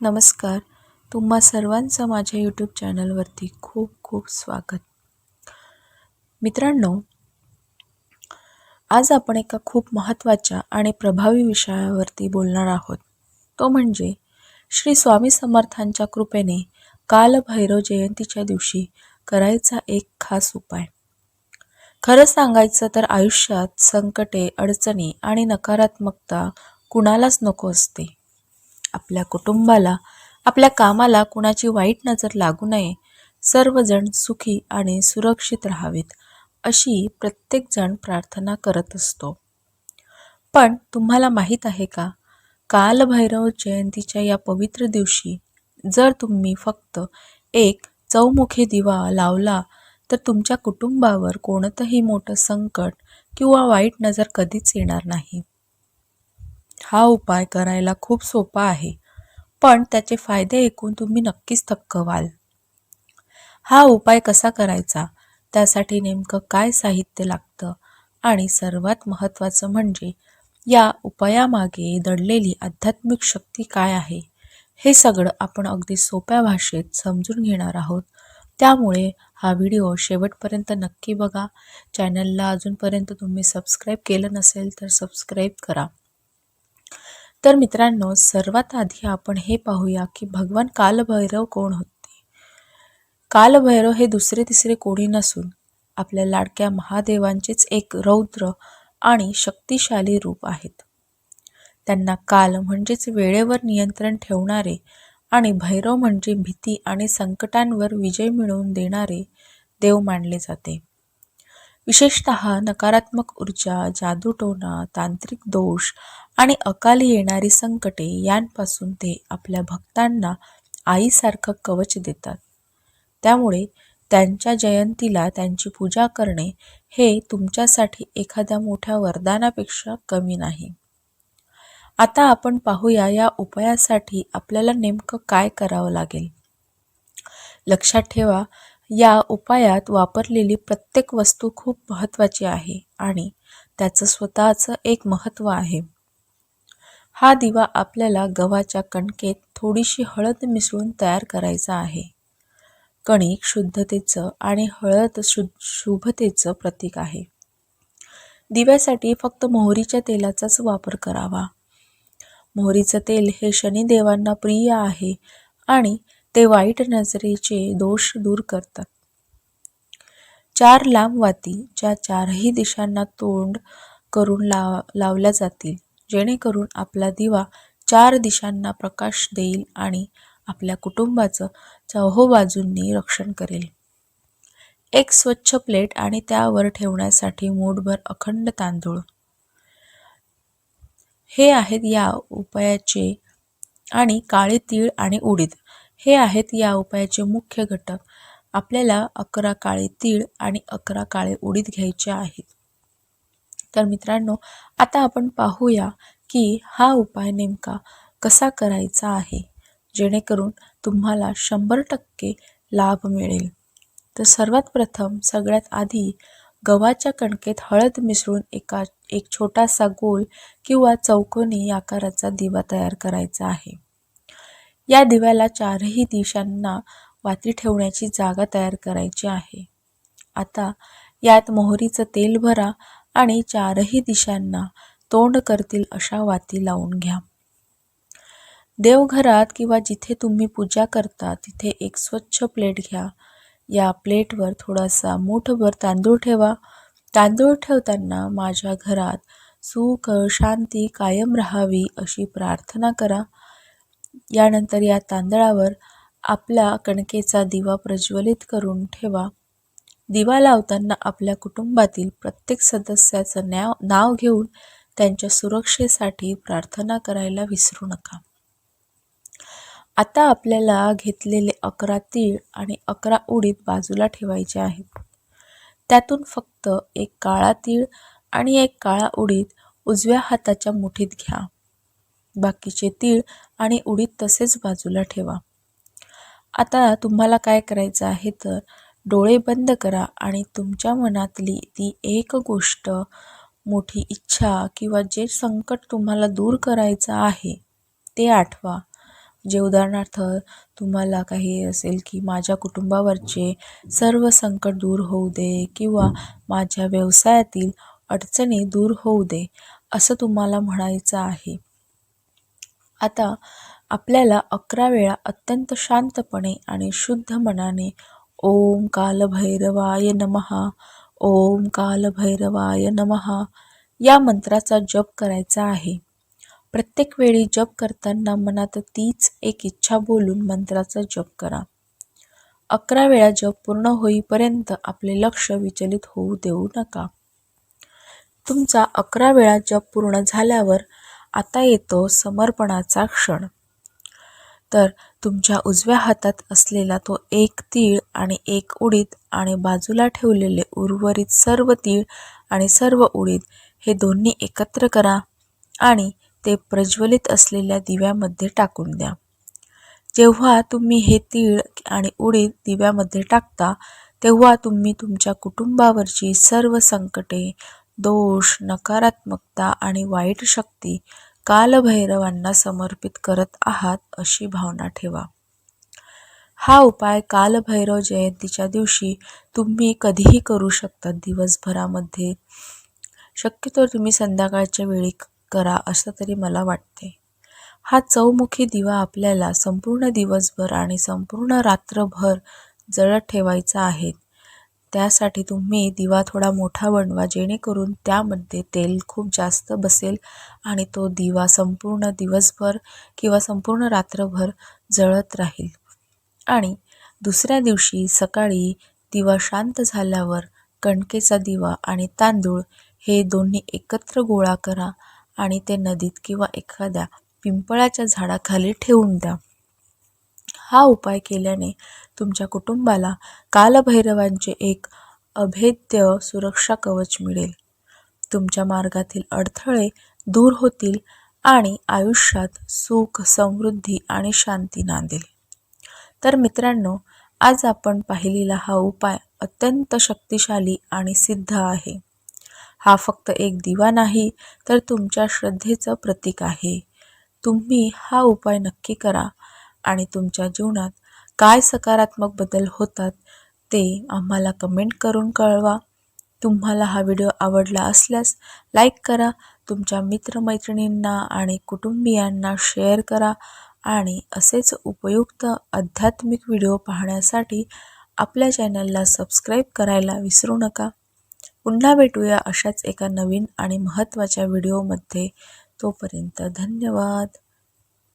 नमस्कार. तुम्हा सर्वांचं माझ्या यूट्यूब चॅनलवरती खूप खूप स्वागत. मित्रांनो आज आपण एका खूप महत्त्वाच्या आणि प्रभावी विषयावरती बोलणार आहोत. तो म्हणजे श्री स्वामी समर्थांच्या कृपेने कालभैरव जयंतीच्या दिवशी करायचा एक खास उपाय. खरं सांगायचं तर आयुष्यात संकटे अडचणी आणि नकारात्मकता कुणालाच नको असते. आपल्या कुटुंबाला आपल्या कामाला कुणाची वाईट नजर लागू नये. सर्वजण सुखी आणि सुरक्षित राहावेत अशी प्रत्येकजण प्रार्थना करत असतो. पण तुम्हाला माहीत आहे का कालभैरव जयंतीच्या या पवित्र दिवशी जर तुम्ही फक्त एक चौमुखी दिवा लावला तर तुमच्या कुटुंबावर कोणतंही मोठं संकट किंवा वाईट नजर कधीच येणार नाही. हा उपाय करायला खूप सोपा आहे. पण त्याचे फायदे ऐकून तुम्ही नक्कीच थक्क व्हाल हा उपाय कसा करायचा? त्यासाठी नेमकं काय साहित्य लागतं? आणि सर्वात महत्त्वाचं म्हणजे या उपायामागे दडलेली आध्यात्मिक शक्ती काय आहे? हे सगळं आपण अगदी सोप्या भाषेत समजून घेणार आहोत. त्यामुळे हा व्हिडिओ शेवटपर्यंत नक्की बघा. चॅनलला अजूनपर्यंत तुम्ही सबस्क्राईब केलं नसेल तर सबस्क्राईब करा. तर मित्रांनो सर्वात आधी आपण हे पाहूया की भगवान कालभैरव कोण होते? कालभैरव हे दुसरे तिसरे कोणी नसून आपल्या लाडक्या महादेवांचेच एक रौद्र आणि शक्तिशाली रूप आहेत. त्यांना काल म्हणजेच वेळेवर नियंत्रण ठेवणारे आणि भैरव म्हणजे भीती आणि संकटांवर विजय मिळवून देणारे देव मानले जाते. विशेषत नकारात्मक ऊर्जा जादूटोणा तांत्रिक दोष आणि अकाली येणारी संकटे यांपासून ते आपल्या भक्तांना आईसारखं कवच देतात. त्यामुळे त्यांच्या जयंतीला त्यांची पूजा करणे हे तुमच्यासाठी एखाद्या मोठ्या वरदानापेक्षा कमी नाही. आता आपण पाहूया या उपायासाठी आपल्याला नेमकं काय करावं लागेल. लक्षात ठेवा या उपायात वापरलेली प्रत्येक वस्तू खूप महत्त्वाची आहे आणि त्याचं स्वतःचं एक महत्त्व आहे. हा दिवा आपल्याला गव्हाच्या कणकेत थोडीशी हळद मिसळून तयार करायचा आहे. कणिक शुद्धतेचं आणि हळद शु शुभतेचं प्रतीक आहे. दिव्यासाठी फक्त मोहरीच्या तेलाचाच वापर करावा. मोहरीचं तेल हे शनिदेवांना प्रिय आहे आणि ते वाईट नजरेचे दोष दूर करतात. चार लांब वाती ज्या चारही दिशांना तोंड करून लाव लावल्या जातील जेणेकरून आपला दिवा चार दिशांना प्रकाश देईल आणि आपल्या कुटुंबाचं चौहोबाजूंनी रक्षण करेल. एक स्वच्छ प्लेट आणि त्यावर ठेवण्यासाठी मूठभर अखंड तांदूळ. हे आहेत या उपायाचे आणि काळे तीळ आणि उडीद. हे आहेत या उपायाचे मुख्य घटक. आपल्याला अकरा काळे तीळ आणि अकरा काळे उडीद घ्यायचे आहेत. तर मित्रांनो आता आपण पाहूया की हा उपाय नेमका कसा करायचा आहे जेणेकरून तुम्हाला शंभर टक्के लाभ मिळेल. तर सर्वात प्रथम सगळ्यात आधी गव्हाच्या कणकेत हळद मिसळून एका एक छोटासा गोल किंवा चौकोनी आकाराचा दिवा तयार करायचा आहे. या दिव्याला चारही दिशांना वाती ठेवण्याची जागा तयार करायची आहे. आता यात मोहरीचं तेल भरा आणि चारही दिशांना तोंड करतील अशा वाती लावून घ्या. देवघरात किंवा जिथे तुम्ही पूजा करता तिथे एक स्वच्छ प्लेट घ्या. या प्लेटवर थोडासा मूठभर तांदूळ ठेवा. तांदूळ ठेवताना माझ्या घरात सुख शांती कायम राहावी अशी प्रार्थना करा. यानंतर या तांदळावर आपला कणकेचा दिवा प्रज्वलित करून ठेवा. दिवा लावताना आपल्या कुटुंबातील प्रत्येक सदस्याचं नाव नाव घेऊन त्यांच्या सुरक्षेसाठी प्रार्थना करायला विसरू नका. आता आपल्याला घेतलेले अकरा तीळ आणि अकरा उडीद बाजूला ठेवायचे आहेत. त्यातून फक्त एक काळा तीळ आणि एक काळा उडीद उजव्या हाताच्या मुठीत घ्या. बाकीचे तीळ आणि उडीद तसेच बाजूला ठेवा. आता तुम्हाला काय करायचं आहे तर डोळे बंद करा आणि तुमच्या मनातली ती एक गोष्ट मोठी इच्छा किंवा जे संकट तुम्हाला दूर करायचं आहे ते आठवा. जे उदाहरणार्थ तुम्हाला काही असेल की माझ्या कुटुंबावरचे सर्व संकट दूर होऊ दे किंवा माझ्या व्यवसायातील अडचणी दूर होऊ दे असं तुम्हाला म्हणायचं आहे. आता आपल्याला अकरा वेळा अत्यंत शांतपणे आणि शुद्ध मनाने ओम कालभैरवाय नमहा ओम कालभैरवाय नमहा या मंत्राचा जप करायचा आहे. प्रत्येक वेळी जप करताना मनात तीच एक इच्छा बोलून मंत्राचा जप करा. अकरा वेळा जप पूर्ण होईपर्यंत आपले लक्ष विचलित होऊ देऊ नका. तुमचा अकरा वेळा जप पूर्ण झाल्यावर आता येतो समर्पणाचा क्षण. तर तुमच्या उजव्या हातात असलेला तो एक तीळ आणि एक उडीद आणि बाजूला ठेवलेले उर्वरित सर्व तीळ आणि सर्व उडीद हे दोन्ही एकत्र करा आणि ते प्रज्वलित असलेल्या दिव्यामध्ये टाकून द्या. जेव्हा तुम्ही हे तीळ आणि उडीद दिव्यामध्ये टाकता तेव्हा तुम्ही तुमच्या कुटुंबावरची सर्व संकटे दोष नकारात्मकता आणि वाईट शक्ती कालभैरवांना समर्पित करत आहात अशी भावना ठेवा. हा उपाय कालभैरव जयंतीच्या दिवशी तुम्ही कधीही करू शकता. दिवसभरामध्ये शक्यतो तुम्ही संध्याकाळच्या वेळी करा असं तरी मला वाटते. हा चौमुखी दिवा आपल्याला संपूर्ण दिवसभर आणि संपूर्ण रात्रभर जळत ठेवायचा आहे. त्यासाठी तुम्ही दिवा थोडा मोठा बनवा जेणेकरून त्यामध्ये तेल खूप जास्त बसेल आणि तो दिवा संपूर्ण दिवसभर किंवा संपूर्ण रात्रभर जळत राहील. आणि दुसऱ्या दिवशी सकाळी दिवा शांत झाल्यावर कणकेचा दिवा आणि तांदूळ हे दोन्ही एकत्र गोळा करा आणि ते नदीत किंवा एखाद्या पिंपळाच्या झाडाखाली ठेवून द्या. हा उपाय केल्याने तुमच्या कुटुंबाला कालभैरवांचे एक अभेद्य सुरक्षा कवच मिळेल. तुमच्या मार्गातील अडथळे दूर होतील आणि आयुष्यात सुख समृद्धी आणि शांती नांदेल. तर मित्रांनो आज आपण पाहिलेला हा उपाय अत्यंत शक्तिशाली आणि सिद्ध आहे. हा फक्त एक दिवा नाही तर तुमच्या श्रद्धेचं प्रतीक आहे. तुम्ही हा उपाय नक्की करा आणि तुमच्या जीवनात काय सकारात्मक बदल होतात ते आम्हाला कमेंट करून कळवा. तुम्हाला हा व्हिडिओ आवडला असल्यास लाईक करा. तुमच्या मित्रमैत्रिणींना आणि कुटुंबियांना शेअर करा आणि असेच उपयुक्त आध्यात्मिक व्हिडिओ पाहण्यासाठी आपल्या चॅनलला सबस्क्राईब करायला विसरू नका. पुन्हा भेटूया अशाच एका नवीन आणि महत्त्वाच्या व्हिडिओमध्ये तोपर्यंत धन्यवाद.